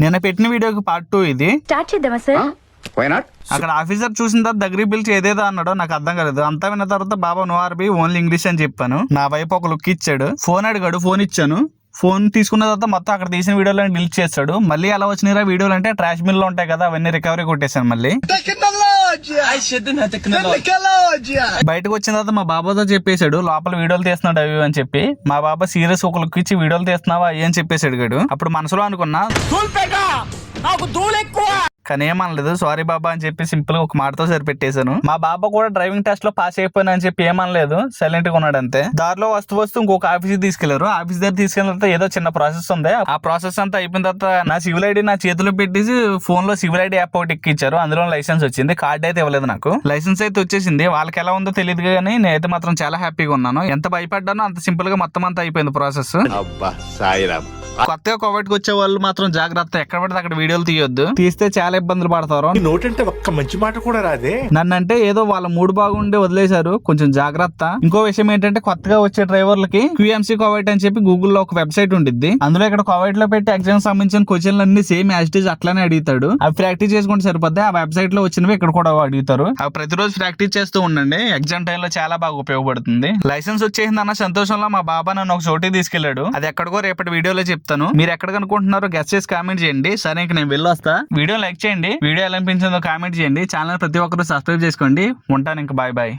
నిన్న పెట్టిన వీడియోకి పార్ట్ టూ ఇది. స్టార్ట్ చేద్దామా సార్ వై నాట్ అక్కడ ఆఫీసర్ చూసిన తర్వాత దగ్గరికి పిలిచి ఏదేదో అన్నాడో నాకు అర్థం కాలేదు. అంతా విన్న తర్వాత బాబా నో ఆర్బి ఓన్లీ ఇంగ్లీష్ అని చెప్పాను. నా వైపు ఒక లుక్ ఇచ్చాడు. ఫోన్ అడిగాడు ఫోన్ ఇచ్చాను. ఫోన్ తీసుకున్న తర్వాత మొత్తం అక్కడ తీసిన వీడియోలో డిలీట్ చేస్తాడు. మళ్ళీ ఎలా వచ్చినారా వీడియోలు అంటే ట్రాష్ బిల్లో ఉంటాయి కదా అవన్నీ రికవరీ కొట్టేశాను మళ్ళీ. బయటకు వచ్చిన తర్వాత మా బాబాతో చెప్పేశాడు లోపల వీడియోలు తీస్తున్నాడు అవి అని చెప్పి. మా బాబా సీరియస్ ఒక లుక్ ఇచ్చి వీడియోలు తీస్తున్నావా అవి అని చెప్పేశాడు గడు. అప్పుడు మనసులో అనుకున్నా కానీ ఏమనలేదు సారీ బాబా అని చెప్పి సింపుల్గా ఒక మాటతో సరిపెట్టేశాను. మా బాబా కూడా డ్రైవింగ్ టెస్ట్లో పాస్ అయిపోయినా అని చెప్పి ఏమనలేదు సైలెంట్గా ఉన్నాడు అంతే. దారిలో వస్తూ వస్తూ ఇంకొక ఆఫీస్ తీసుకెళ్ళారు. ఆఫీస్ దగ్గర తీసుకెళ్ళిన తర్వాత ఏదో చిన్న ప్రాసెస్ ఉంది. ఆ ప్రాసెస్ అంతా అయిపోయిన తర్వాత నా సివిల్ ఐడి నా చేతిలో పెట్టేసి ఫోన్లో సివిల్ ఐడి యాప్ ఒకటి ఎక్కిచ్చారు. అందులో లైసెన్స్ వచ్చింది. కార్డ్ అయితే ఇవ్వలేదు నాకు. లైసెన్స్ అయితే వచ్చేసింది. వాళ్ళకి ఎలా ఉందో తెలియదు కానీ నేనైతే మాత్రం చాలా హ్యాపీగా ఉన్నాను. ఎంత భయపడ్డానో అంత సింపుల్గా మొత్తం అంతా అయిపోయింది ప్రాసెస్ అబ్బా సాయిరామ్. కొత్తగా కోవిడ్కి వచ్చే వాళ్ళు మాత్రం జాగ్రత్త. ఎక్కడ పడితే అక్కడ వీడియోలు తీయొద్దు. తీస్తే చాలా ఇబ్బందులు పడతారు. నోటంటే ఒక్క మంచి మాట కూడా రాదే? నన్నంటే ఏదో వాళ్ళ మూడు బాగుండి వదిలేశారు. కొంచెం జాగ్రత్త. ఇంకో విషయం ఏంటంటే కొత్తగా వచ్చే డ్రైవర్లకి క్యూఎంసీ కోవైట్ అని చెప్పి గూగుల్లో ఒక వెబ్సైట్ ఉండిద్ది. అందులో ఇక్కడ కోవైట్లో పెట్టి ఎగ్జామ్ సంబంధించిన క్వశ్చన్లు అన్ని సేమ్ యాజిటీస్ అట్లానే అడుగుతాడు. అవి ప్రాక్టీస్ చేసుకుంటే సరిపోద్ది. ఆ వెబ్సైట్లో వచ్చినవి ఇక్కడ కూడా అడుగుతారు. అవి ప్రతిరోజు ప్రాక్టీస్ చేస్తూ ఉండండి. ఎగ్జామ్ టైంలో చాలా బాగా ఉపయోగపడుతుంది. లైసెన్స్ వచ్చేసింది అన్న సంతోషంలో మా బాబా నన్ను ఒక చోటికి తీసుకెళ్ళాడు అది ఎక్కడికో రేపటి వీడియోలో చెప్తాను మీరు ఎక్కడ అనుకుంటున్నారో గెస్ట్ చేసి కామెంట్ చేయండి. సరే ఇంక నేను వెళ్ళొస్తా. వీడియో లైక్ చేయండి. వీడియో ఎలా అనిపించిందో కామెంట్ చేయండి. ఛానల్ ప్రతి ఒక్కరు సబ్స్క్రైబ్ చేసుకోండి. ఉంటాను ఇంకా బాయ్ బాయ్